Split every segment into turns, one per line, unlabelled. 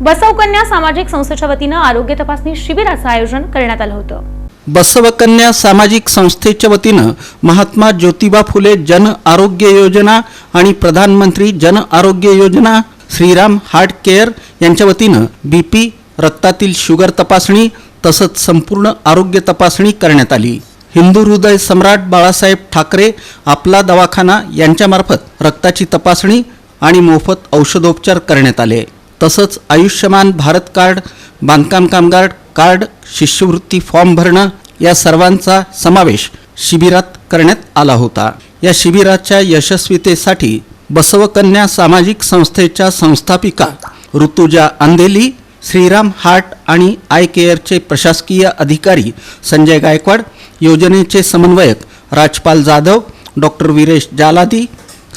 बसवकन्या सामाजिक संस्थेच्या वतीनं आरोग्य तपासणी शिबिराचं आयोजन करण्यात आलं होतं.
बसवकन्या सामाजिक संस्थेच्या वतीनं महात्मा ज्योतिबा फुले जन आरोग्य योजना आणि प्रधानमंत्री जन आरोग्य योजना श्रीराम हार्ट केअर यांच्या वतीनं बी पी रक्तातील शुगर तपासणी तसंच संपूर्ण आरोग्य तपासणी करण्यात आली. हिंदू हृदय सम्राट बाळासाहेब ठाकरे आपला दवाखाना यांच्यामार्फत रक्ताची तपासणी आणि मोफत औषधोपचार करण्यात आले. तसंच आयुष्यमान भारत कार्ड बांधकाम कामगार कार्ड शिष्यवृत्ती फॉर्म भरणं या सर्वांचा समावेश शिबिरात करण्यात आला होता. या शिबिराच्या यशस्वीतेसाठी बसवकन्या सामाजिक संस्थेच्या संस्थापिका ऋतुजा अंदेली श्रीराम हार्ट आणि आय केअरचे प्रशासकीय अधिकारी संजय गायकवाड योजनेचे समन्वयक राजपाल जाधव डॉक्टर विरेश जालादी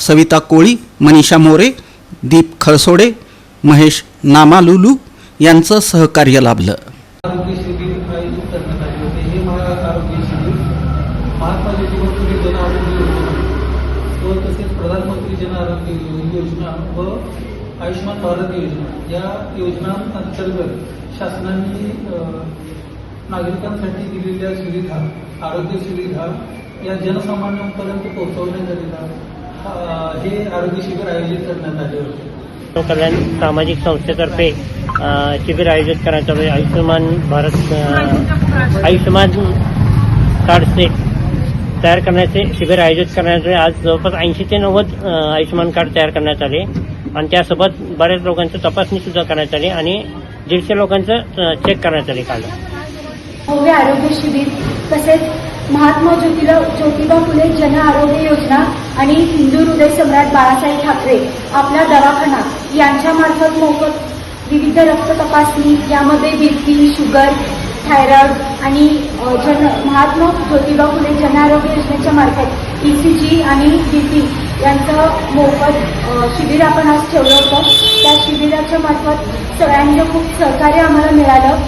सविता कोळी मनीषा मोरे दीप खळसोडे महेश नामालुलू यांचं सहकार्य लाभलं.
आरोग्य शिबिर आयोजित करण्यात आले होते. हे महा आरोग्य शिबिर महात्मा ज्योतिबा फुले जन आरोग्य योजना व तसेच प्रधानमंत्री जन आरोग्य योजना व आयुष्यमान भारत योजना या योजनांअंतर्गत शासनाने नागरिकांसाठी दिलेल्या सुविधा आरोग्य सुविधा या जनसामान्यांपर्यंत पोहोचवण्याकरिता अ, हे आरोग्य शिबिर आयोजित करण्यात आले होते.
कल्याण सामाजिक संस्थेतर्फे शिबिर आयोजित करण्यात आले आयुष्यमान भारत आयुष्यमान कार्ड सेट तयार करण्याचे शिबिर आयोजित करण्यात आले. आज जवळपास ऐंशी ते नव्वद आयुष्यमान कार्ड तयार करण्यात आले. आणि त्यासोबत बऱ्याच लोकांची तपासणी सुद्धा करण्यात आली आणि दीडशे लोकांचं चेक करण्यात आले काल.
भव्य आरोग्य शिबिर तसेच महात्मा ज्योतिबा ज्योतिबा फुले जन आरोग्य योजना आणि हिंदू हृदय सम्राट बाळासाहेब ठाकरे आपला दवाखाना यांच्यामार्फत मोफत विविध रक्त तपासणी यामध्ये बीपी शुगर थायरॉइड आणि जन महात्मा ज्योतिबा फुले जन आरोग्य योजनेच्या मार्फत ई सी जी आणि बी पी यांचं मोफत शिबिर आपण आज ठेवलं होतं. त्या शिबिराच्या मार्फत सगळ्यांचं खूप सहकार्य आम्हाला मिळालं.